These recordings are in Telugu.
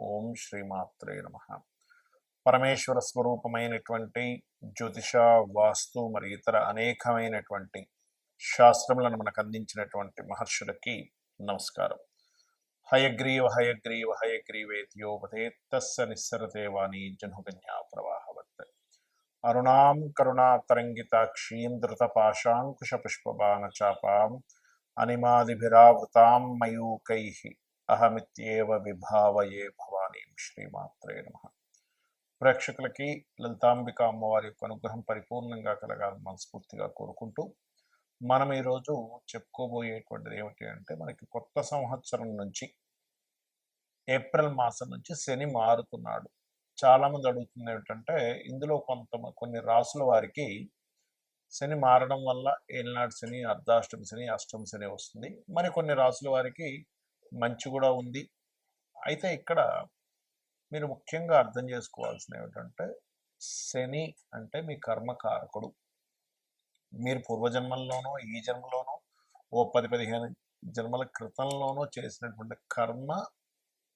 ఓం శ్రీమాత్రే నమ. పరమేశ్వర స్వరూపమైనటువంటి జ్యోతిష వాస్తు మరి ఇతర అనేకమైనటువంటి శాస్త్రములను మనకు అందించినటువంటి మహర్షులకి నమస్కారం. హయగ్రీవ హయగ్రీవ హయగ్రీవేత్యోపతే తస్స నిస్సరతే వాణి జనుగన్యా ప్రవాహవత్. అరుణాం కరుణాతరంగితాక్షీం ధృతపాశాంకుశపుష్పబాణచాపాం అనిమాదిభిరావృతాం మయూకై. అహమిత్యేవ విభావయే భవానీం శ్రీమాత్రే నమ. ప్రేక్షకులకి లలితాంబిక అమ్మవారి యొక్క అనుగ్రహం పరిపూర్ణంగా కలగాలని మనస్ఫూర్తిగా కోరుకుంటూ మనం ఈరోజు చెప్పుకోబోయేటువంటిది ఏమిటి అంటే మనకి కొత్త సంవత్సరం నుంచి ఏప్రిల్ మాసం నుంచి శని మారుతున్నాడు. చాలామంది అడుగుతుంది ఏమిటంటే ఇందులో కొంత కొన్ని రాసుల వారికి శని మారడం వల్ల ఏలినాడు శని అర్ధాష్టమి శని అష్టమి శని వస్తుంది. మరి కొన్ని రాసుల వారికి మంచి కూడా ఉంది. అయితే ఇక్కడ మీరు ముఖ్యంగా అర్థం చేసుకోవాల్సిన ఏమిటంటే శని అంటే మీ కర్మకారకుడు మీరు పూర్వజన్మల్లోనో ఈ జన్మలోనో ఓ పది పదిహేను జన్మల క్రితంలోనో చేసినటువంటి కర్మ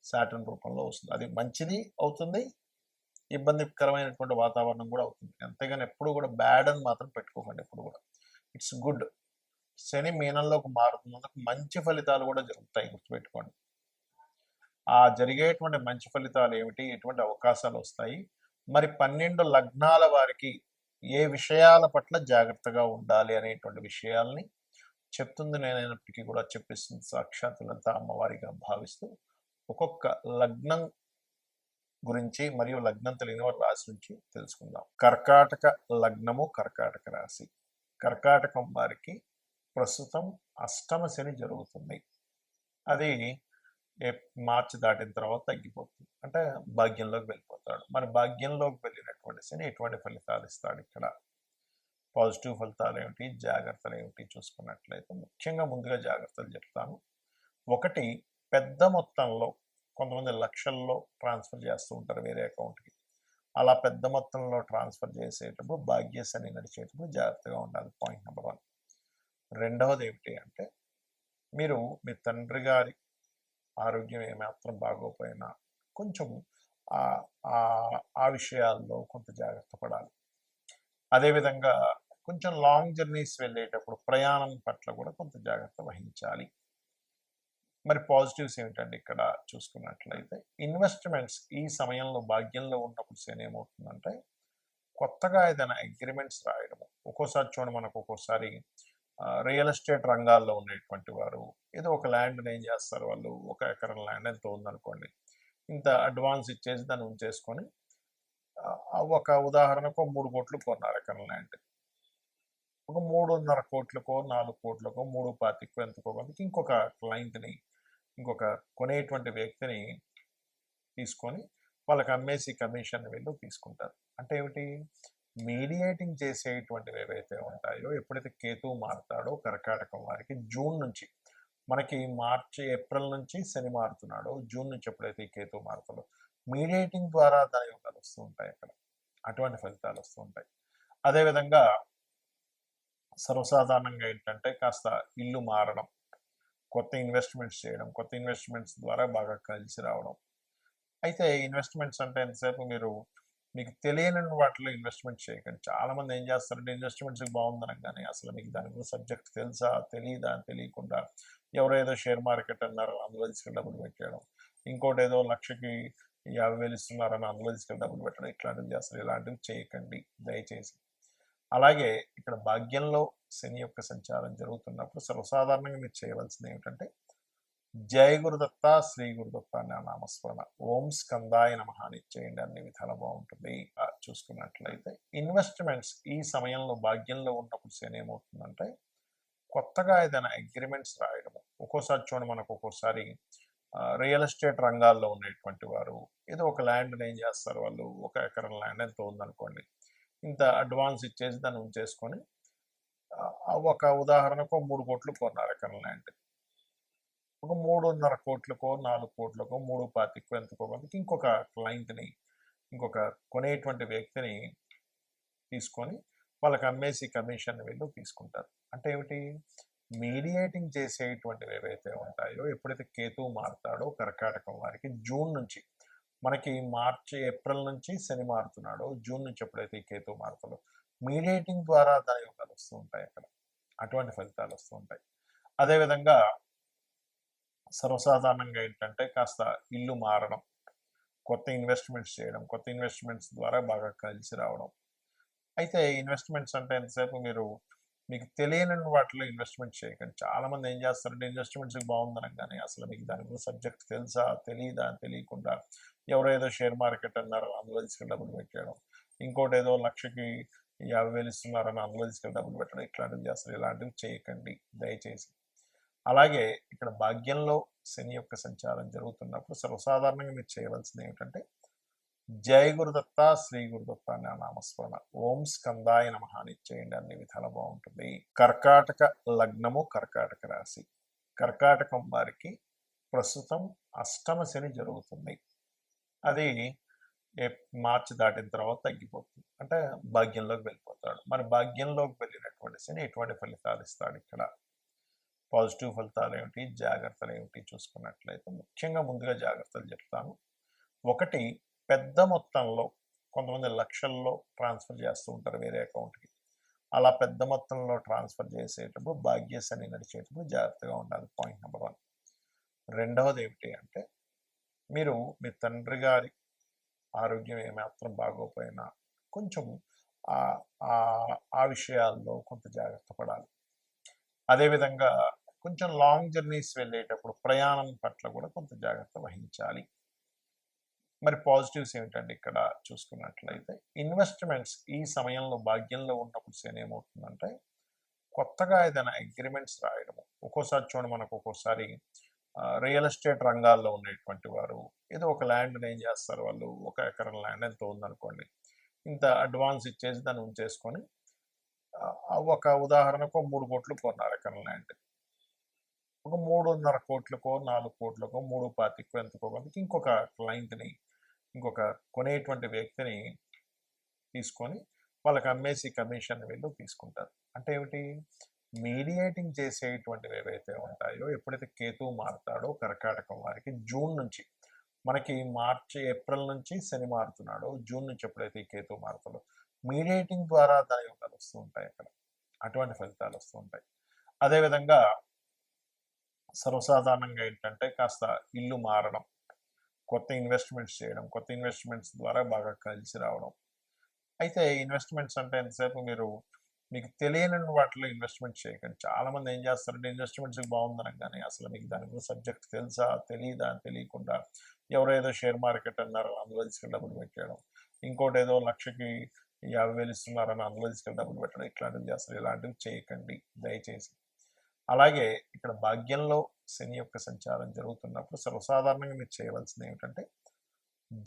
శాటన్ రూపంలో వస్తుంది. అది మంచిది అవుతుంది ఇబ్బందికరమైనటువంటి వాతావరణం కూడా అవుతుంది. అంతేగాని ఎప్పుడు కూడా బ్యాడ్ అని మాత్రం పెట్టుకోకండి ఎప్పుడు కూడా. ఇట్స్ గుడ్ శని మీనంలోకి మారుతున్నందుకు మంచి ఫలితాలు కూడా జరుగుతాయి గుర్తుపెట్టుకోండి. ఆ జరిగేటువంటి మంచి ఫలితాలు ఏమిటి? ఎటువంటి అవకాశాలు వస్తాయి? మరి పన్నెండు లగ్నాల వారికి ఏ విషయాల పట్ల జాగ్రత్తగా ఉండాలి అనేటువంటి విషయాల్ని చెప్తుంది. నేనైనప్పటికీ కూడా చెప్పిస్తుంది సాక్షాత్తులంతా అమ్మవారిగా భావిస్తూ. ఒక్కొక్క లగ్నం గురించి మరియు లగ్నం తెలియని వారి రాశి నుంచి తెలుసుకుందాం. కర్కాటక లగ్నము కర్కాటక రాశి. కర్కాటకం వారికి ప్రస్తుతం అష్టమ శని జరుగుతుంది. అది ఏ- మార్చి దాటిన తర్వాత తగ్గిపోతుంది. అంటే భాగ్యంలోకి వెళ్ళిపోతాడు. మరి భాగ్యంలోకి వెళ్ళినటువంటి శని ఎటువంటి ఫలితాలు ఇస్తాడు ఇక్కడ? పాజిటివ్ ఫలితాలు ఏమిటి? జాగ్రత్తలు ఏమిటి? చూసుకున్నట్లయితే ముఖ్యంగా ముందుగా జాగ్రత్తలు చెప్తాను. ఒకటి పెద్ద మొత్తంలో కొంతమంది లక్షల్లో ట్రాన్స్ఫర్ చేస్తూ ఉంటారు వేరే అకౌంట్కి. అలా పెద్ద మొత్తంలో ట్రాన్స్ఫర్ చేసేటప్పుడు భాగ్యశని నడిచేటప్పుడు జాగ్రత్తగా ఉండాలి. Point number one. రెండవది ఏమిటి అంటే మీరు మీ తండ్రి గారి ఆరోగ్యం ఏమాత్రం బాగోపోయినా కొంచెం ఆ- ఆ- విషయాల్లో కొంత జాగ్రత్త పడాలి. అదేవిధంగా కొంచెం లాంగ్ జర్నీస్ వెళ్ళేటప్పుడు ప్రయాణం పట్ల కూడా కొంత జాగ్రత్త వహించాలి. మరి పాజిటివ్స్ ఏమిటండి ఇక్కడ చూసుకున్నట్లయితే ఇన్వెస్ట్మెంట్స్ ఈ సమయంలో భాగ్యంలో ఉన్నప్పుడు సేనేమవుతుందంటే కొత్తగా ఏదైనా అగ్రిమెంట్స్ రాయడము ఒక్కోసారి చూడండి మనకు ఒక్కోసారి రియల్ ఎస్టేట్ రంగాల్లో ఉండేటువంటి వారు ఏదో ఒక ల్యాండ్ని ఏం చేస్తారు వాళ్ళు ఒక ఎకరం ల్యాండ్ ఎంత ఉందనుకోండి ఇంత అడ్వాన్స్ ఇచ్చేసి దాన్ని ఉంచేసుకొని ఒక ఉదాహరణకు మూడు కోట్లు కొన్నారు ఎకరం ల్యాండ్. ఒక మూడున్నర కోట్లకో నాలుగు కోట్లకో మూడు పాతికో ఎంతకో కొంత ఇంకొక క్లయింట్ని ఇంకొక కొనేటువంటి వ్యక్తిని తీసుకొని వాళ్ళకి అమ్మేసి కమిషన్ వీళ్ళు తీసుకుంటారు. అంటే ఏమిటి? మీడియేటింగ్ చేసేటువంటివి ఏవైతే ఉంటాయో ఎప్పుడైతే కేతువు మారుతాడో కర్కాటకం వారికి జూన్ నుంచి మనకి మార్చి ఏప్రిల్ నుంచి శని మారుతున్నాడో. జూన్ నుంచి ఎప్పుడైతే కేతు మారుతాడో మీడియేటింగ్ ద్వారా దాని యోగాలు వస్తూ ఉంటాయి అక్కడ. అటువంటి ఫలితాలు వస్తూ ఉంటాయి. అదేవిధంగా సర్వసాధారణంగా ఏంటంటే కాస్త ఇల్లు మారడం కొత్త ఇన్వెస్ట్మెంట్స్ చేయడం కొత్త ఇన్వెస్ట్మెంట్స్ ద్వారా బాగా కలిసి రావడం. అయితే ఇన్వెస్ట్మెంట్స్ అంటే ఎంతసేపు మీరు మీకు తెలియని వాటిలో ఇన్వెస్ట్మెంట్ చేయకండి. చాలా మంది ఏం చేస్తారంటే ఇన్వెస్ట్మెంట్స్ బాగుందనగానే అసలు మీకు దాని గురించి సబ్జెక్ట్ తెలుసా తెలియదా తెలియకుండా ఎవరో ఏదో షేర్ మార్కెట్ అన్నారు అందులో తీసుకెళ్ళి డబ్బులు పెట్టేయడం ఇంకోటి ఏదో లక్షకి యాభై వేలు ఇస్తున్నారని అందులో తీసుకెళ్ళి డబ్బులు పెట్టడం. ఇట్లాంటివి చేస్తారు. ఇలాంటివి చేయకండి. దయచేసి. అలాగే ఇక్కడ భాగ్యంలో శని యొక్క సంచారం జరుగుతున్నప్పుడు సర్వసాధారణంగా మీరు చేయవలసింది ఏమిటంటే జయ గురుదత్త శ్రీ గురుదత్త అనే నామస్మరణ. ఓం స్కందాయ నమః. అని చేయండి అన్ని విధాలు బాగుంటుంది. చూసుకున్నట్లయితే ఇన్వెస్ట్మెంట్స్ ఈ సమయంలో భాగ్యంలో ఉన్నప్పుడు సేనేమవుతుందంటే ఏమవుతుందంటే కొత్తగా ఏదైనా అగ్రిమెంట్స్ రాయడం ఒక్కోసారి చూడండి మనకు ఒక్కోసారి రియల్ ఎస్టేట్ రంగాల్లో ఉండేటువంటి వారు ఏదో ఒక ల్యాండ్ ఏం చేస్తారు వాళ్ళు? ఒక ఎకరం ల్యాండ్ ఎంత ఉందనుకోండి. ఇంత అడ్వాన్స్ ఇచ్చేసి దాన్ని ఉంచేసుకొని ఒక ఉదాహరణకు మూడు కోట్లు కొన్నారు ఎకరం ల్యాండ్ ఒక మూడున్నర కోట్లకో నాలుగు కోట్లకో మూడు పాతికో ఎంతకో కొంతకి ఇంకొక క్లయింట్ని ఇంకొక కొనేటువంటి వ్యక్తిని తీసుకొని వాళ్ళకి అమ్మేసి కమిషన్ వీళ్ళు తీసుకుంటారు. అంటే ఏమిటి? మీడియేటింగ్ చేసేటువంటివి ఏవైతే ఉంటాయో ఎప్పుడైతే కేతువు మారుతాడో కర్కాటకం వారికి జూన్ నుంచి మనకి మార్చి ఏప్రిల్ నుంచి శని మారుతున్నాడో. జూన్ నుంచి ఎప్పుడైతే ఈ కేతువు మారుతాడో మీడియేటింగ్ ద్వారా దాని యొక్క వస్తూ ఉంటాయి అక్కడ. అటువంటి ఫలితాలు వస్తూ ఉంటాయి. అదేవిధంగా సర్వసాధారణంగా ఏంటంటే కాస్త ఇల్లు మారడం కొత్త ఇన్వెస్ట్మెంట్స్ చేయడం కొత్త ఇన్వెస్ట్మెంట్స్ ద్వారా బాగా కలిసి రావడం. అయితే ఇన్వెస్ట్మెంట్స్ అంటే ఎంతసేపు మీరు మీకు తెలియని వాటిలో ఇన్వెస్ట్మెంట్ చేయకండి. చాలామంది ఏం చేస్తారంటే ఇన్వెస్ట్మెంట్స్ బాగుందనగానే అసలు మీకు దాని గురించి సబ్జెక్ట్ తెలుసా తెలియదా అని తెలియకుండా ఎవరో ఏదో షేర్ మార్కెట్ అన్నారు అందులో తీసుకెళ్ళి డబ్బులు పెట్టేయడం ఇంకోటి ఏదో లక్షకి యాభై వేలు ఇస్తున్నారని అందులో తీసుకెళ్ళి డబ్బులు పెట్టడం. ఇట్లాంటివి చేస్తారు. ఇలాంటివి చేయకండి. దయచేసి. అలాగే ఇక్కడ భాగ్యంలో శని యొక్క సంచారం జరుగుతున్నప్పుడు సర్వసాధారణంగా మీరు చేయవలసింది ఏమిటంటే జయ గురుదత్త శ్రీ గురుదత్త అనే నామస్మరణ. ఓం స్కందాయ నమ అని చేయండి అన్ని విధాలు బాగుంటుంది. కర్కాటక లగ్నము కర్కాటక రాశి. కర్కాటకం వారికి ప్రస్తుతం అష్టమ శని జరుగుతుంది. అది మార్చి దాటిన తర్వాత తగ్గిపోతుంది. అంటే భాగ్యంలోకి వెళ్ళిపోతాడు. మరి భాగ్యంలోకి వెళ్ళినటువంటి శని ఎటువంటి ఫలితాలు ఇస్తాడు ఇక్కడ? పాజిటివ్ ఫలితాలు ఏమిటి? జాగ్రత్తలు ఏమిటి? చూసుకున్నట్లయితే ముఖ్యంగా ముందుగా జాగ్రత్తలు చెప్తాను. ఒకటి పెద్ద మొత్తంలో కొంతమంది లక్షల్లో ట్రాన్స్ఫర్ చేస్తూ ఉంటారు వేరే అకౌంట్కి. అలా పెద్ద మొత్తంలో ట్రాన్స్ఫర్ చేసేటప్పుడు భాగ్యశని నడిచేటప్పుడు జాగ్రత్తగా ఉండాలి. Point number one. రెండవది ఏమిటి అంటే మీరు మీ తండ్రి గారి ఆరోగ్యం ఏమాత్రం బాగోపోయినా కొంచెం ఆ- ఆ- ఆ విషయాల్లో కొంత జాగ్రత్త పడాలి. అదేవిధంగా కొంచెం లాంగ్ జర్నీస్ వెళ్ళేటప్పుడు ప్రయాణం పట్ల కూడా కొంత జాగ్రత్త వహించాలి. మరి పాజిటివ్స్ ఏమిటండి ఇక్కడ చూసుకున్నట్లయితే? ఇన్వెస్ట్మెంట్స్ ఈ సమయంలో భాగ్యంలో ఉన్నప్పుడు సేన్ ఏమవుతుందంటే కొత్తగా ఏదైనా అగ్రిమెంట్స్ రాయడం ఒక్కోసారి చూడండి మనకు ఒక్కోసారి రియల్ ఎస్టేట్ రంగాల్లో ఉండేటువంటి వారు ఏదో ఒక ల్యాండ్ ఏం చేస్తారు వాళ్ళు ఒక ఎకరం ల్యాండ్ ఎంత ఉందనుకోండి ఇంత అడ్వాన్స్ ఇచ్చేసి దాన్ని ఉంచేసుకొని ఒక ఉదాహరణకు మూడు కోట్లు కొన్నారు ఎకరం ల్యాండ్. ఒక మూడున్నర కోట్లకో నాలుగు కోట్లకో మూడు పాతికో ఎంతకో కొంతకి ఇంకొక క్లయింట్ని ఇంకొక కొనేటువంటి వ్యక్తిని తీసుకొని వాళ్ళకి అమ్మేసి కమిషన్ వీళ్ళు తీసుకుంటారు. అంటే ఏమిటి? మీడియేటింగ్ చేసేటువంటివి ఏవైతే ఉంటాయో ఎప్పుడైతే కేతు మారుతాడో కర్కాటకం వారికి జూన్ నుంచి మనకి మార్చి ఏప్రిల్ నుంచి శని మారుతున్నాడో జూన్ నుంచి ఎప్పుడైతే కేతు మారుతాడో మీడియేటింగ్ ద్వారా దాని ఫలితాలు వస్తూ ఉంటాయి అక్కడ. అటువంటి ఫలితాలు వస్తూ ఉంటాయి. అదేవిధంగా సర్వసాధారణంగా ఏంటంటే కాస్త ఇల్లు మారడం కొత్త ఇన్వెస్ట్మెంట్స్ చేయడం కొత్త ఇన్వెస్ట్మెంట్స్ ద్వారా బాగా కలిసి రావడం. అయితే ఇన్వెస్ట్మెంట్స్ అంటే ఎంతసేపు మీరు మీకు తెలియని వాటిలో ఇన్వెస్ట్మెంట్ చేయకండి. చాలామంది ఏం చేస్తారంటే ఇన్వెస్ట్మెంట్స్ బాగుందనగానే అసలు మీకు దాని గురించి సబ్జెక్ట్ తెలుసా తెలియదా అని తెలియకుండా ఎవరో ఏదో షేర్ మార్కెట్ అన్నారు అందులో తీసుకెళ్ళి డబ్బులు పెట్టేయడం ఇంకోటి ఏదో లక్షకి యాభై వేలు ఇస్తున్నారని అందులో తీసుకెళ్ళి డబ్బులు పెట్టడం. ఇట్లాంటివి చేస్తారు. ఇలాంటివి చేయకండి. దయచేసి. అలాగే ఇక్కడ భాగ్యంలో శని యొక్క సంచారం జరుగుతున్నప్పుడు సర్వసాధారణంగా మీరు చేయవలసింది ఏమిటంటే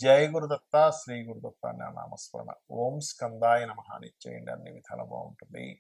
జయ గురుదత్త శ్రీ గురుదత్త అనే నామస్మరణ. ఓం స్కందాయ నమ అని చేయండి. అన్ని విధాలు బాగుంటుంది.